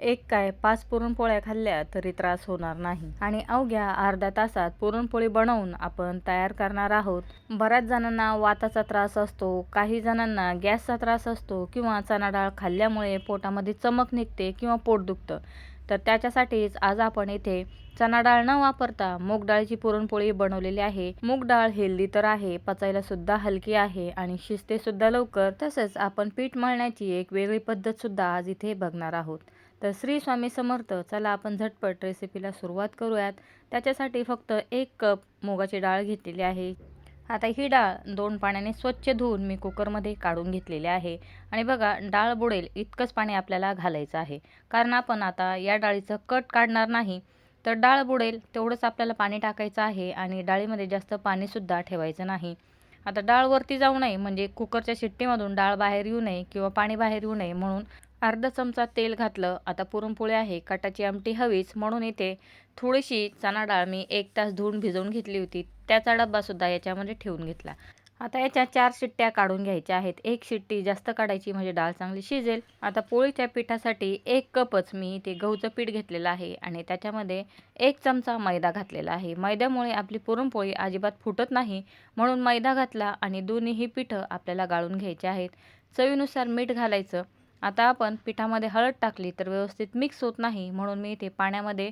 एक काय पाच पुरणपोळ्या खाल्ल्या तरी त्रास होणार नाही. आणि अवघ्या अर्ध्या तासात पुरणपोळी बनवून आपण तयार करणार आहोत. बऱ्याच जणांना वाताचा त्रास असतो काही जणांना गॅसचा त्रास असतो किंवा चणा डाळ खाल्ल्यामुळे पोटामध्ये चमक निघते किंवा पोट दुखतं. तर त्याच्यासाठीच आज आपण इथे चणा डाळ न वापरता मूग डाळीची पुरणपोळी बनवलेली आहे. मूग डाळ हेल्दी तर आहे पचायला सुद्धा हलकी आहे आणि शिजते सुद्धा लवकर. तसंच आपण पीठ मळण्याची एक वेगळी पद्धत सुद्धा आज इथे बघणार आहोत. तर श्री स्वामी समर्थ चला आपण झटपट रेसिपीला सुरुवात करूयात. त्याच्यासाठी फक्त एक कप मुगाची डाळ घेतलेली आहे. आता ही डाळ दोन पाण्याने स्वच्छ धुवून मी कुकरमध्ये काढून घेतलेली आहे. आणि बघा डाळ बुडेल इतकंच पाणी आपल्याला घालायचं आहे. कारण आपण आता या डाळीचं कट काढणार नाही. तर डाळ बुडेल तेवढंच आपल्याला पाणी टाकायचं आहे आणि डाळीमध्ये जास्त पाणीसुद्धा ठेवायचं नाही. आता डाळ वरती जाऊ नये म्हणजे कुकरच्या शिट्टीमधून डाळ बाहेर येऊ नये किंवा पाणी बाहेर येऊ नये म्हणून अर्धा चमचा तेल घातलं. आता पुरणपोळी आहे कटाची आमटी हवीच म्हणून इथे थोडीशी चणा डाळ मी एक तास धुवून भिजवून घेतली होती. त्याचा डब्बासुद्धा याच्यामध्ये ठेवून घेतला. आता याच्या चार शिट्ट्या काढून घ्यायच्या आहेत. एक शिट्टी जास्त काढायची म्हणजे डाळ चांगली शिजेल. आता पोळीच्या पिठासाठी एक कपच मी ते गहूचं पीठ घेतलेलं आहे आणि त्याच्यामध्ये एक चमचा मैदा घातलेला आहे. मैद्यामुळे आपली पुरणपोळी अजिबात फुटत नाही. म्हणून मैदा घातला आणि दोन्हीही पिठं आपल्याला गाळून घ्यायचे आहेत. चवीनुसार मीठ घालायचं. आता आपण पिठामध्ये हळद टाकली तर व्यवस्थित मिक्स होत नाही. म्हणून मी इथे पाण्यामध्ये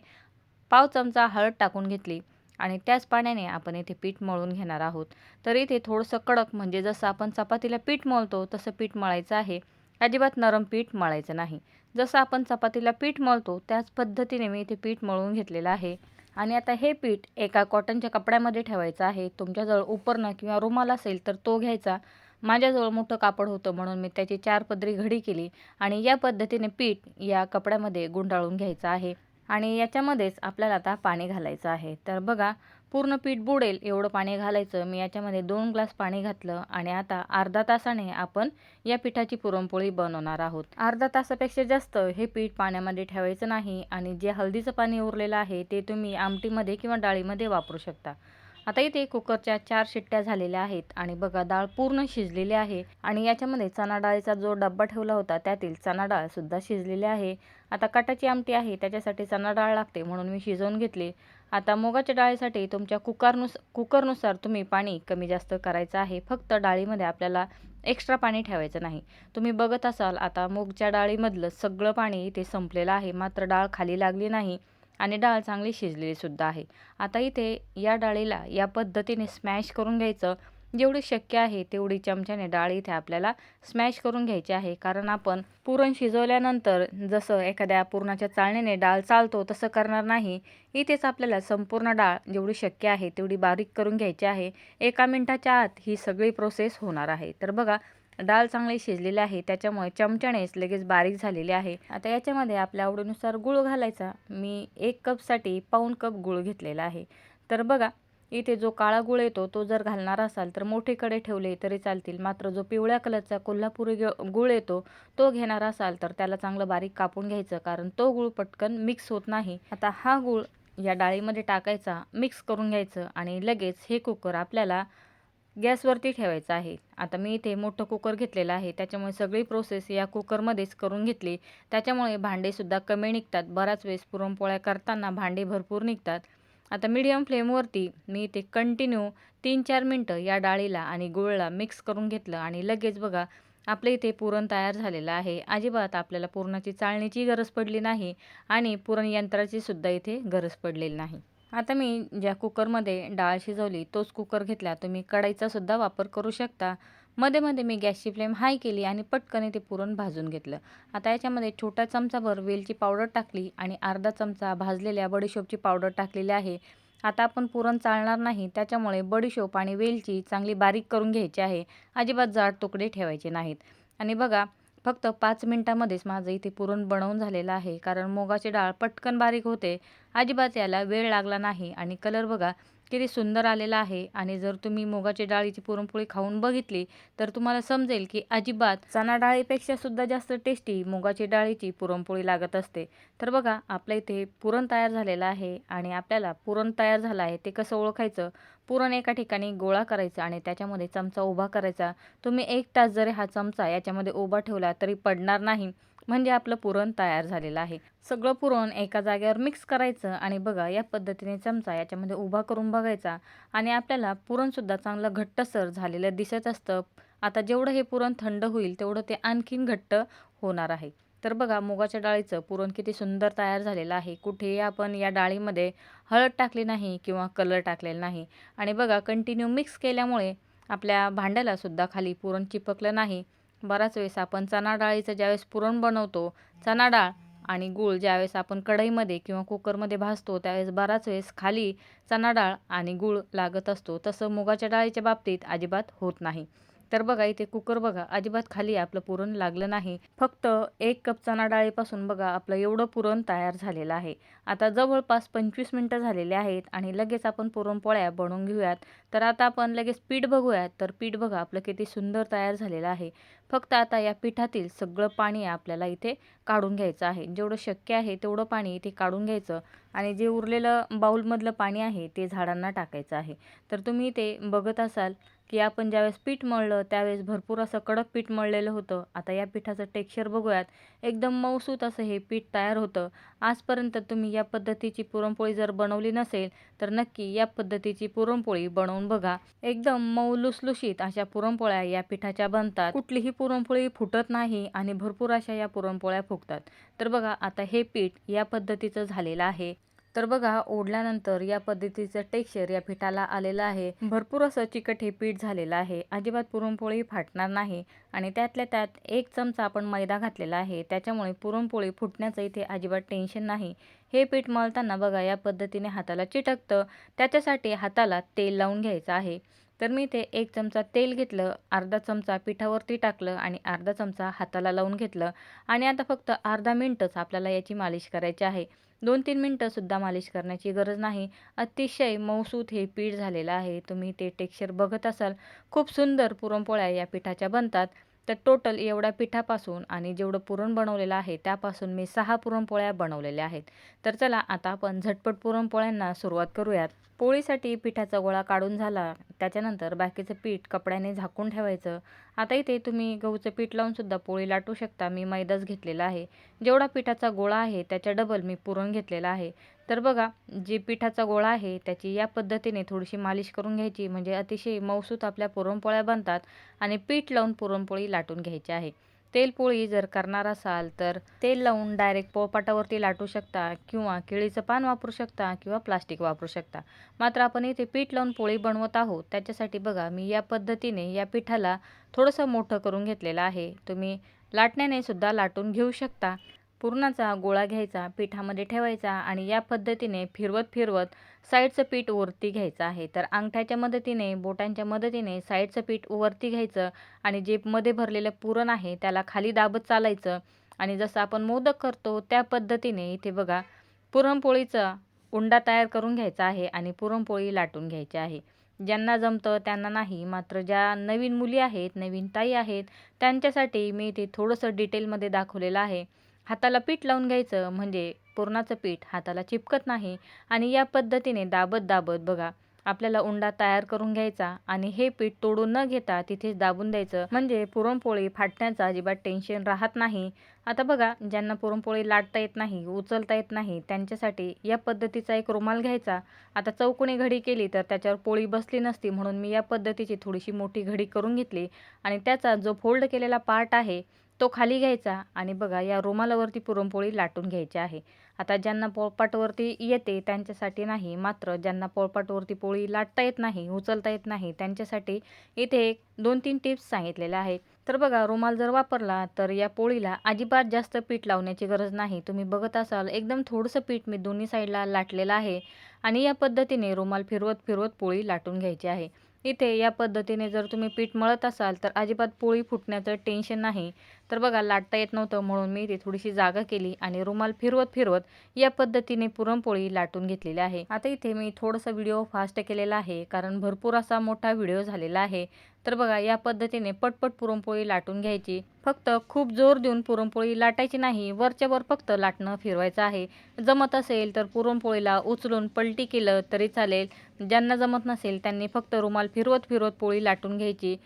पाव चमचा हळद टाकून घेतली. आणि त्याच पाण्याने आपण इथे पीठ मळून घेणार आहोत. तर इथे थोडंसं कडक म्हणजे जसं आपण चपातीला पीठ मळतो तसं पीठ मळायचं आहे. अजिबात नरम पीठ मळायचं नाही. जसं आपण चपातीला पीठ मळतो त्याच पद्धतीने मी इथे पीठ मळून घेतलेलं आहे. आणि आता हे पीठ एका कॉटनच्या कपड्यामध्ये ठेवायचं आहे. तुमच्याजवळ उपरणं किंवा रुमाल असेल तर तो घ्यायचा. माझ्याजवळ मोठं कापड होतं म्हणून मी त्याची चार पदरी घडी केली. आणि या पद्धतीने पीठ या कपड्यामध्ये गुंडाळून घ्यायचं आहे. आणि याच्यामध्येच आपल्याला आता पाणी घालायचं आहे. तर बघा पूर्ण पीठ बुडेल एवढं पाणी घालायचं. मी याच्यामध्ये दोन ग्लास पाणी घातलं आणि आता अर्धा तासाने आपण या पिठाची पुरणपोळी बनवणार आहोत. अर्धा तासापेक्षा जास्त हे पीठ पाण्यामध्ये ठेवायचं नाही आणि जे हळदीचं पाणी उरलेलं आहे ते तुम्ही आमटीमध्ये किंवा डाळीमध्ये वापरू शकता. आता इथे कुकरच्या चार शिट्ट्या झालेल्या आहेत आणि बघा डाळ पूर्ण शिजलेली आहे आणि याच्यामध्ये चना डाळीचा जो डब्बा ठेवला होता त्यातील चना डाळ सुद्धा शिजलेली आहे. आता काटाची आमटी आहे त्याच्यासाठी चणा डाळ लागते म्हणून मी शिजवून घेतली. आता मुगाच्या डाळीसाठी तुमच्या कुकरनुस कुकरनुसार तुम्ही पाणी कमी जास्त करायचं आहे. फक्त डाळीमध्ये आपल्याला एक्स्ट्रा पाणी ठेवायचं नाही. तुम्ही बघत असाल आता मूगच्या डाळीमधलं सगळं पाणी इथे संपलेलं आहे. मात्र डाळ खाली लागली नाही. आणि डाळ चांगली शिजलेलीसुद्धा आहे. आता इथे या डाळीला या पद्धतीने स्मॅश करून घ्यायचं. जेवढी शक्य आहे तेवढी चमच्याने डाळ इथे आपल्याला स्मॅश करून घ्यायची आहे. कारण आपण पुरण शिजवल्यानंतर जसं एखाद्या पुरणाच्या चाळणीने डाळ चालतो तसं करणार नाही. इथेच आपल्याला संपूर्ण डाळ जेवढी शक्य आहे तेवढी बारीक करून घ्यायची आहे. एका मिनटाच्या आत ही सगळी प्रोसेस होणार आहे. तर बघा डाळ चांगली शिजलेली आहे त्याच्यामुळे चमच्यानेच लगेच बारीक झालेली आहे. आता याच्यामध्ये आपल्या आवडीनुसार गूळ घालायचा. मी एक कपसाठी पाऊण कप गूळ घेतलेला आहे. तर बघा इथे जो काळा गुळ येतो तो जर घालणार असाल तर मोठेकडे ठेवले तरी चालतील. मात्र जो पिवळ्या कलरचा कोल्हापुरी गुळ येतो तो घेणार असाल तर त्याला चांगलं बारीक कापून घ्यायचं कारण तो गुळ पटकन मिक्स होत नाही. आता हा गुळ या डाळीमध्ये टाकायचा मिक्स करून घ्यायचं आणि लगेच हे कुकर आपल्याला गॅसवरती ठेवायचं आहे. आता मी इथे मोठं कुकर घेतलेलं आहे. त्याच्यामुळे सगळी प्रोसेस या कुकरमध्येच करून घेतली. त्याच्यामुळे भांडेसुद्धा कमी निघतात. बराच वेळेस पुरणपोळ्या करताना भांडे भरपूर निघतात. आता मीडियम फ्लेमवरती मी इथे कंटिन्यू तीन चार मिनटं या डाळीला आणि गुळला मिक्स करून घेतलं. आणि लगेच बघा आपल्या इथे पुरण तयार झालेलं आहे. अजिबात आपल्याला पुरणाची चाळणीची गरज पडली नाही आणि पुरण यंत्राची सुद्धा इथे गरज पडलेली नाही. आता मी ज्या कुकरमध्ये डाळ शिजवली तोच कुकर घेतला. तुम्ही कढाईचासुद्धा वापर करू शकता. मध्ये मध्ये मी गॅसची फ्लेम हाय केली आणि पटकन ते पुरण भाजून घेतलं. आता याच्यामध्ये छोटा चमचाभर वेलची पावडर टाकली आणि अर्धा चमचा भाजलेल्या बडीशोपची पावडर टाकलेली आहे. आता आपण पुरण चालणार नाही त्याच्यामुळे बडीशोप आणि वेलची चांगली बारीक करून घ्यायची आहे. अजिबात जाड तुकडे ठेवायचे नाहीत. आणि बघा फक्त पाच मिनटामध्येच माझं इथे पुरण बनवून झालेलं आहे. कारण मुगाची डाळ पटकन बारीक होते. अजिबात याला वेळ लागला नाही. आणि कलर बघा किती सुंदर आलेला आहे आणि जर तुम्ही मुगाची डाळीची पुरणपोळी खाऊन बघितली तर तुम्हाला समजेल की अजिबात चणा डाळीपेक्षा सुद्धा जास्त टेस्टी मुगाची डाळीची पुरणपोळी लागत असते. तर बघा आपल्या इथे पुरण तयार झालेलं आहे आणि आपल्याला पुरण तयार झालं आहे ते कसं ओळखायचं? पुरण एका ठिकाणी गोळा करायचा आणि त्याच्यामध्ये चमचा उभा करायचा. तुम्ही एक तास जरी हा चमचा याच्यामध्ये उभा ठेवला तरी पडणार नाही. म्हणजे आपलं पुरण तयार झालेलं आहे. सगळं पुरण एका जागेवर मिक्स करायचं आणि बघा या पद्धतीने चमचा याच्यामध्ये उभा करून बघायचा आणि आपल्याला पुरणसुद्धा चांगलं घट्टसर झालेलं दिसत असतं. आता जेवढं हे पुरण थंड होईल तेवढं ते आणखीन घट्ट होणार आहे. तर बघा मुगाच्या डाळीचं पुरण किती सुंदर तयार झालेलं आहे. कुठेही आपण या डाळीमध्ये हळद टाकली नाही किंवा कलर टाकलेला नाही. आणि बघा कंटिन्यू मिक्स केल्यामुळे आपल्या भांड्यालासुद्धा खाली पुरण चिपकलं नाही. बराच वेळेस आपण चणा डाळीचं ज्यावेळेस पुरण बनवतो चणा डाळ आणि गूळ ज्यावेळेस आपण कढईमध्ये किंवा कुकरमध्ये भाजतो त्यावेळेस बराच वेळेस खाली चणा डाळ आणि गूळ लागत असतो. तसं मुगाच्या डाळीच्या बाबतीत अजिबात होत नाही. तर बघा इथे कुकर बघा अजिबात खाली आपलं पुरण लागलं नाही. फक्त एक कप चणा डाळीपासून बघा आपलं एवढं पुरण तयार झालेलं आहे. आता जवळपास पंचवीस मिनटं झालेले आहेत आणि लगेच आपण पुरणपोळ्या बनवून घेऊयात. तर आता आपण लगेच पीठ बघूयात. तर पीठ बघा आपलं किती सुंदर तयार झालेलं आहे. फक्त आता या पिठातील सगळं पाणी आपल्याला इथे काढून घ्यायचं आहे. जेवढं शक्य आहे तेवढं पाणी इथे काढून घ्यायचं आणि जे उरलेलं बाऊलमधलं पाणी आहे ते झाडांना टाकायचं आहे. तर तुम्ही ते बघत असाल की आपण ज्यावेळेस पीठ मळलं त्यावेळेस भरपूर असं कडक पीठ मळलेलं होतं. आता या पिठाचं टेक्स्चर बघूयात. एकदम मऊसूत असं हे पीठ तयार होतं. आजपर्यंत तुम्ही या पद्धतीची पुरणपोळी जर बनवली नसेल तर नक्की या पद्धतीची पुरणपोळी बनवून बघा. एकदम मऊ लुसलुशीत अशा पुरणपोळ्या या पिठाच्या बनतात. कुठलीही पुरणपोळी फुटत नाही आणि भरपूर अशा या पुरणपोळ्या फुगतात. तर बघा आता हे पीठ या पद्धतीचं झालेलं आहे. तर बघा ओढल्यानंतर या पद्धतीचं टेक्स्चर या पिठाला आलेलं आहे. भरपूर असं चिकट हे पीठ झालेलं आहे. अजिबात पुरणपोळी फाटणार नाही आणि त्यातल्या त्यात एक चमचा आपण मैदा घातलेला आहे. त्याच्यामुळे पुरणपोळी फुटण्याचं इथे अजिबात टेन्शन नाही. हे पीठ मळताना बघा या पद्धतीने हाताला चिटकतं. त्याच्यासाठी हाताला तेल लावून घ्यायचं आहे. तर मी इथे एक चमचा तेल घेतलं अर्धा चमचा पिठावरती टाकलं आणि अर्धा चमचा हाताला लावून घेतलं. आणि आता फक्त अर्धा मिनटच आपल्याला याची मालिश करायची आहे. दोन तीन मिनटंसुद्धा मालिश करण्याची गरज नाही. अतिशय मऊसूत हे पीठ झालेलं आहे. तुम्ही ते टेक्स्चर बघत असाल. खूप सुंदर पुरणपोळ्या या पिठाच्या बनतात. तर टोटल एवढ्या पिठापासून आणि जेवढं पुरण बनवलेलं आहे त्यापासून मी सहा पुरणपोळ्या बनवलेल्या आहेत. तर चला आता आपण झटपट पुरणपोळ्यांना सुरुवात करूयात. पोळीसाठी पिठाचा गोळा काढून झाला त्याच्यानंतर बाकीचं पीठ कपड्याने झाकून ठेवायचं. आता इथे तुम्ही गहूचं पीठ लावून सुद्धा पोळी लाटू शकता. मी मैदाच घेतलेला आहे. जेवढा पिठाचा गोळा आहे त्याच्या डबल मी पुरण घेतलेला आहे. तर बघा जे पिठाचा गोळा आहे त्याची या पद्धतीने थोडीशी मालिश करून घ्यायची. म्हणजे अतिशय मौसूत आपल्या पुरणपोळ्या बनतात आणि पीठ लावून पुरणपोळी लाटून घ्यायची आहे. तेलपोळी जर करणार असाल तर तेल लावून डायरेक्ट पोळपाटावरती लाटू शकता किंवा केळीचं पान वापरू शकता किंवा प्लास्टिक वापरू शकता. मात्र आपण इथे पीठ लावून पोळी बनवत आहोत. त्याच्यासाठी बघा मी या पद्धतीने या पिठाला थोडंसं मोठं करून घेतलेलं आहे. तुम्ही लाटण्याने सुद्धा लाटून घेऊ शकता. पुरणाचा गोळा घ्यायचा पिठामध्ये ठेवायचा आणि या पद्धतीने फिरवत फिरवत साईडचं पीठ वरती घ्यायचं आहे. तर अंगठ्याच्या मदतीने बोटांच्या मदतीने साईडचं पीठ वरती घ्यायचं आणि जे मध्ये भरलेलं पुरण आहे त्याला खाली दाबत चालायचं आणि जसं आपण मोदक करतो त्या पद्धतीने इथे बघा पुरणपोळीचा उंडा तयार करून घ्यायचा आहे आणि पुरणपोळी लाटून घ्यायची आहे. ज्यांना जमतं त्यांना नाही मात्र ज्या नवीन मुली आहेत नवीन ताई आहेत त्यांच्यासाठी मी इथे थोडंसं डिटेलमध्ये दाखवलेलं आहे. हाताला पीठ लावून घ्यायचं म्हणजे पुरणाचं पीठ हाताला चिपकत नाही आणि या पद्धतीने दाबत दाबत बघा आपल्याला उंडा तयार करून घ्यायचा आणि हे पीठ तोडून न घेता तिथेच दाबून द्यायचं. म्हणजे पुरणपोळी फाटण्याचं अजिबात टेन्शन राहत नाही. आता बघा ज्यांना पुरणपोळी लाटता येत नाही उचलता येत नाही त्यांच्यासाठी या पद्धतीचा एक रुमाल घ्यायचा. आता चौकोनी घडी केली तर त्याच्यावर पोळी बसली नसती म्हणून मी या पद्धतीची थोडीशी मोठी घडी करून घेतली आणि त्याचा जो फोल्ड केलेला पार्ट आहे तो खाली घ्यायचा आणि बघा या रुमालावरती पुरणपोळी लाटून घ्यायची आहे. आता ज्यांना पोळपाटवरती येते त्यांच्यासाठी नाही मात्र ज्यांना पोळपाटवरती पोळी लाटता येत नाही उचलता येत नाही त्यांच्यासाठी इथे एक दोन तीन टिप्स सांगितलेल्या आहेत. तर बघा रुमाल जर वापरला तर या पोळीला अजिबात जास्त पीठ लावण्याची गरज नाही. तुम्ही बघत असाल एकदम थोडंसं पीठ मी दोन्ही साईडला लाटलेलं आहे आणि या पद्धतीने रुमाल फिरवत फिरवत पोळी लाटून घ्यायची आहे. इथे या पद्धतीने जर तुम्ही पीठ मळत असाल तर अजिबात पोळी फुटण्याचं टेन्शन नाही. तर बघा लाटता येत नव्हतं म्हणून मी इथे थोडीशी जागा केली आणि रुमाल फिरवत फिरवत या पद्धतीने पुरणपोळी लाटून घेतलेली आहे. आता इथे मी थोडंसं व्हिडिओ फास्ट केलेला आहे कारण भरपूर असा मोठा व्हिडिओ झालेला आहे. तर बघा या पद्धतीने पटपट पुरणपोळी लाटून घ्यायची. फक्त खूप जोर देऊन पुरणपोळी लाटायची नाही वरच्या वर फक्त लाटणं फिरवायचं आहे. जमत असेल तर पुरणपोळीला उचलून पलटी केलं तरी चालेल. ज्यांना जमत नसेल त्यांनी फक्त रुमाल फिरवत फिरवत पोळी लाटून घ्यायची.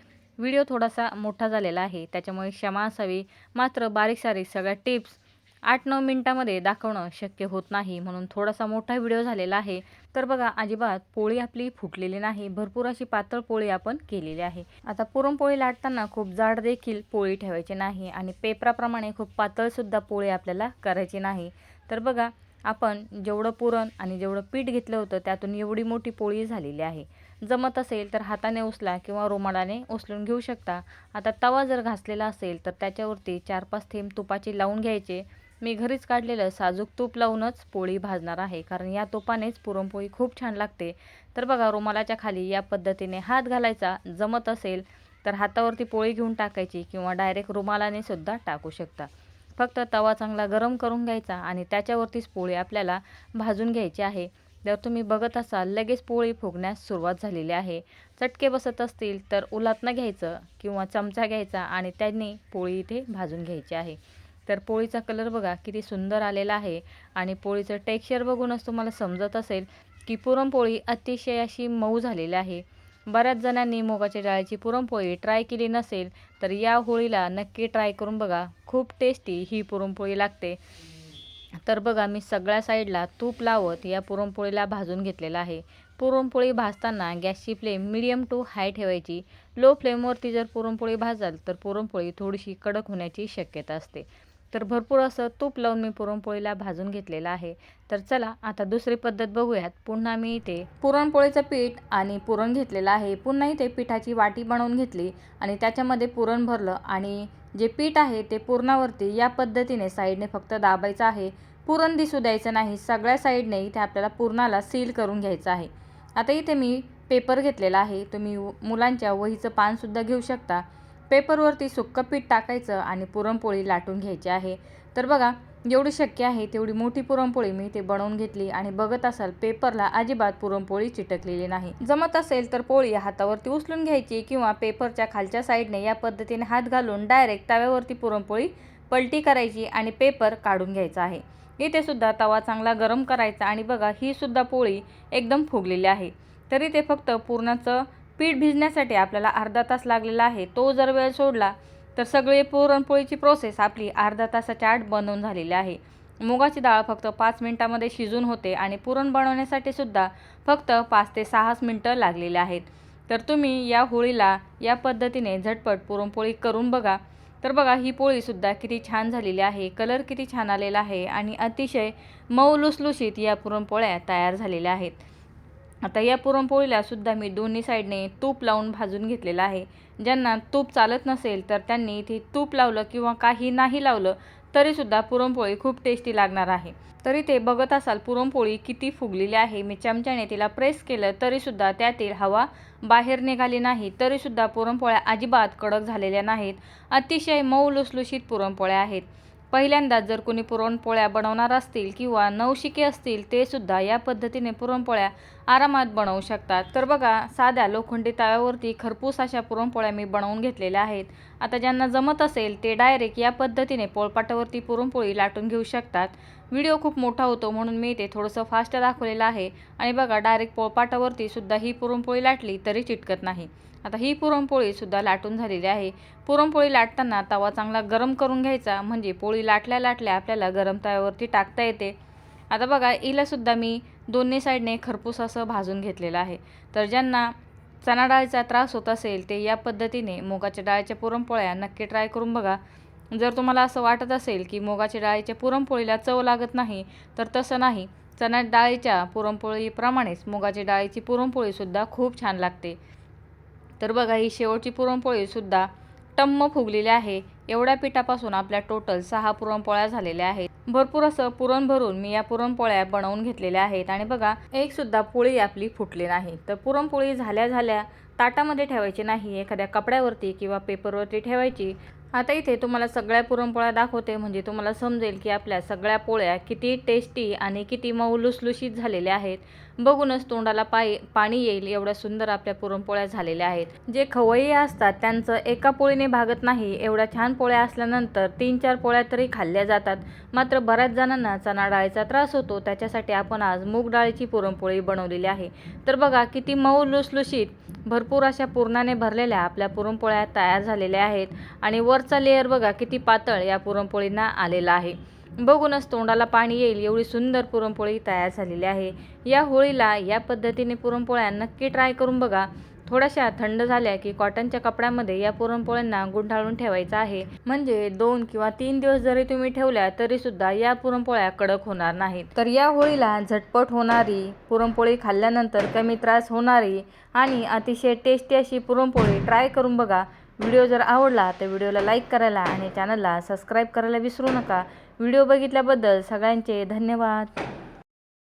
व्हिडिओ थोडासा मोठा झालेला आहे. त्याच्यामुळे क्षमा असावी. मात्र बारीक सारीक सगळ्या टिप्स आठ नऊ मिनटामध्ये दाखवणं शक्य होत नाही. म्हणून थोडासा मोठा व्हिडिओ झालेला आहे. तर बघा अजिबात पोळी आपली फुटलेली नाही. भरपूर अशी पातळ पोळी आपण केलेली आहे. आता पुरणपोळी लाटताना खूप जाड देखील पोळी ठेवायची नाही आणि पेपराप्रमाणे खूप पातळसुद्धा पोळी आपल्याला करायची नाही. तर बघा आपण जेवढं पुरण आणि जेवढं पीठ घेतलं होतं त्यातून एवढी मोठी पोळी झालेली आहे. जमत असेल तर हाताने उचला किंवा रुमालाने उचलून घेऊ शकता. आता तवा जर घासलेला असेल तर त्याच्यावरती चार पाच थेंब तुपाचे लावून घ्यायचे. मी घरीच काढलेलं साजूक तूप लावूनच पोळी भाजणार आहे कारण या तुपानेच पुरणपोळी खूप छान लागते. तर बघा रुमालाच्या खाली या पद्धतीने हात घालायचा. जमत असेल तर हातावरती पोळी घेऊन टाकायची किंवा डायरेक्ट रुमालाने सुद्धा टाकू शकता. फक्त तवा चांगला गरम करून घ्यायचा आणि त्याच्यावरतीच पोळी आपल्याला भाजून घ्यायची आहे. जर तुम्ही बघत असाल लगेच पोळी फुगण्यास सुरुवात झालेली आहे. चटके बसत असतील तर उलातनं घ्यायचं किंवा चमचा घ्यायचा आणि त्यांनी पोळी इथे भाजून घ्यायची आहे. तर पोळीचा कलर बघा किती सुंदर आलेला आहे. आणि पोळीचं टेक्स्चर बघूनच तुम्हाला समजत असेल की पुरणपोळी अतिशय अशी मऊ झालेली आहे. बऱ्याच जणांनी मुगाच्या डाळीची पुरणपोळी ट्राय केली नसेल तर या होळीला नक्की ट्राय करून बघा. खूप टेस्टी ही पुरणपोळी लागते. तर बघा मी सगळ्या साईडला तूप लावत या पुरणपोळीला भाजून घेतलेलं आहे. पुरणपोळी भाजताना गॅसची फ्लेम मिडियम टू हाय ठेवायची. लो फ्लेमवरती जर पुरणपोळी भाजाल तर पुरणपोळी थोडीशी कडक होण्याची शक्यता असते. तर भरपूर असं तूप लावून मी पुरणपोळीला भाजून घेतलेलं आहे. तर चला आता दुसरी पद्धत बघूयात. पुन्हा मी इथे पुरणपोळीचं पीठ आणि पुरण घेतलेलं आहे. पुन्हा इथे पिठाची वाटी बनवून घेतली आणि त्याच्यामध्ये पुरण भरलं आणि जे पीठ आहे ते पुरणावरती या पद्धतीने साईडने फक्त दाबायचं आहे. पुरण दिसू द्यायचं नाही. सगळ्या साईडने इथे आपल्याला पुरणाला सील करून घ्यायचं आहे. आता इथे मी पेपर घेतलेला आहे. तुम्ही मुलांच्या वहीचं पानसुद्धा घेऊ शकता. पेपरवरती सुक्कं पीठ टाकायचं आणि पुरणपोळी लाटून घ्यायची आहे. तर बघा जेवढी शक्य आहे तेवढी मोठी पुरणपोळी मी ते बनवून घेतली आणि बघत असाल पेपरला अजिबात पुरणपोळी चिटकलेली नाही. जमत असेल तर पोळी हातावरती उचलून घ्यायची किंवा पेपरच्या खालच्या साईडने या पद्धतीने हात घालून डायरेक्ट तव्यावरती पुरणपोळी पलटी करायची आणि पेपर काढून घ्यायचा आहे. इथे सुद्धा तवा चांगला गरम करायचा आणि बघा ही सुद्धा पोळी एकदम फुगलेली आहे. तरी ते फक्त पूर्णाचं पीठ भिजण्यासाठी आपल्याला अर्धा तास लागलेला आहे. तो जर वेळ सोडला तर सगळी पुरणपोळीची प्रोसेस आपली अर्धा तासाच्या आठ बनवून झालेली आहे. मुगाची डाळ फक्त पाच मिनटामध्ये शिजून होते आणि पुरण बनवण्यासाठी सुद्धा फक्त पाच ते सहाच मिनटं लागलेले आहेत. तर तुम्ही या होळीला या पद्धतीने झटपट पुरणपोळी करून बघा. तर बघा ही पोळीसुद्धा किती छान झालेली आहे. कलर किती छान आलेला आहे आणि अतिशय मऊ लुसलुशीत या पुरणपोळ्या तयार झालेल्या आहेत. आता या पुरणपोळीला सुद्धा मी दोन्ही साईडने तूप लावून भाजून घेतलेलं आहे. ज्यांना तूप चालत नसेल तर त्यांनी इथे तूप लावलं किंवा काही नाही लावलं तरीसुद्धा पुरणपोळी खूप टेस्टी लागणार आहे. तरी ते बघत असाल पुरणपोळी किती फुगलेली आहे. मी चमच्याने तिला प्रेस केलं तरीसुद्धा त्यातील हवा बाहेर निघाली नाही. तरीसुद्धा पुरणपोळ्या अजिबात कडक झालेल्या नाहीत. अतिशय मऊ लुसलुशीत पुरणपोळ्या आहेत. पहिल्यांदा जर कोणी पुरणपोळ्या बनवणार असतील किंवा नवशिके असतील ते सुद्धा या पद्धतीने पुरणपोळ्या आरामात बनवू शकतात. तर बघा साध्या लोखंडी तव्यावरती खरपूस अशा पुरणपोळ्या मी बनवून घेतलेल्या आहेत. आता ज्यांना जमत असेल ते डायरेक्ट या पद्धतीने पोळपाटावरती पुरणपोळी लाटून घेऊ शकतात. व्हिडिओ खूप मोठा होतो म्हणून मी ते थोडंसं फास्ट दाखवलेलं आहे. आणि बघा डायरेक्ट पोळपाटावरती सुद्धा ही पुरणपोळी लाटली तरी चिटकत नाही. आता ही पुरणपोळीसुद्धा लाटून झालेली आहे. पुरणपोळी लाटताना तवा चांगला गरम करून घ्यायचा म्हणजे पोळी लाटल्या लाटल्या आपल्याला गरम तव्यावरती टाकता येते. आता बघा हिलासुद्धा मी दोन्ही साईडने खरपूस असं भाजून घेतलेलं आहे. तर ज्यांना चणा डाळीचा त्रास होत असेल ते या पद्धतीने मुगाच्या डाळीच्या पुरणपोळ्या नक्की ट्राय करून बघा. जर तुम्हाला असं वाटत असेल की मुगाच्या डाळीच्या पुरणपोळीला चव लागत नाही तर तसं नाही. चणा डाळीच्या पुरणपोळीप्रमाणेच मुगाची डाळीची पुरणपोळीसुद्धा खूप छान लागते. तर बघा ही शेवटची पुरणपोळीसुद्धा टम्म फुगलेली आहे. एवढ्या पिठापासून आपल्या टोटल सहा पुरणपोळ्या झालेल्या आहेत. भरपूर असं पुरण भरून मी या पुरणपोळ्या बनवून घेतलेल्या आहेत. आणि बघा एक सुद्धा पोळी आपली फुटली नाही. तर पुरणपोळी झाल्या झाल्या ताटामध्ये ठेवायची नाही. एखाद्या कपड्यावरती किंवा पेपरवरती ठेवायची. आता इथे तुम्हाला सगळ्या पुरणपोळ्या दाखवते म्हणजे तुम्हाला समजेल की आपल्या सगळ्या पोळ्या किती टेस्टी आणि किती मऊ लुसलुशीत झालेल्या आहेत. बघूनच तोंडाला पाय पाणी येईल एवढ्या सुंदर आपल्या पुरणपोळ्या झालेल्या आहेत. जे खवय्ये असतात त्यांचं एका पोळीने भागत नाही एवढ्या छान पोळ्या असल्यानंतर तीन चार पोळ्या तरी खाल्ल्या जातात. मात्र बऱ्याच जणांना चणा डाळीचा त्रास होतो. त्याच्यासाठी आपण आज मूग डाळीची पुरणपोळी बनवलेली आहे. तर बघा किती मऊ लुसलुशीत भरपूर अशा पुरणाने भरलेल्या आपल्या पुरणपोळ्या तयार झालेल्या आहेत. आणि वरचा लेअर बघा किती पातळ या पुरणपोळींना आलेला आहे. बघूनच तोंडाला पाणी येईल. एवढी सुंदर पुरणपोळी तयार झालेली आहे. या होळीला या पद्धतीने पुरणपोळ्या नक्की ट्राय करून बघा. थोड्याशा थंड झाल्या की कॉटनच्या कपड्यामध्ये या पुरणपोळ्यांना गुंडाळून ठेवायचं आहे. म्हणजे दोन किंवा तीन दिवस जरी तुम्ही ठेवल्या तरी सुद्धा या पुरणपोळ्या कडक होणार नाहीत. तर या होळीला झटपट होणारी पुरणपोळी खाल्ल्यानंतर कमी त्रास होणारी आणि अतिशय टेस्टी अशी पुरणपोळी ट्राय करून बघा. व्हिडिओ जर आवडला तर व्हिडिओला लाईक करायला आणि चॅनलला सबस्क्राईब करायला विसरू नका. व्हिडिओ बघितल्याबद्दल सगळ्यांचे धन्यवाद.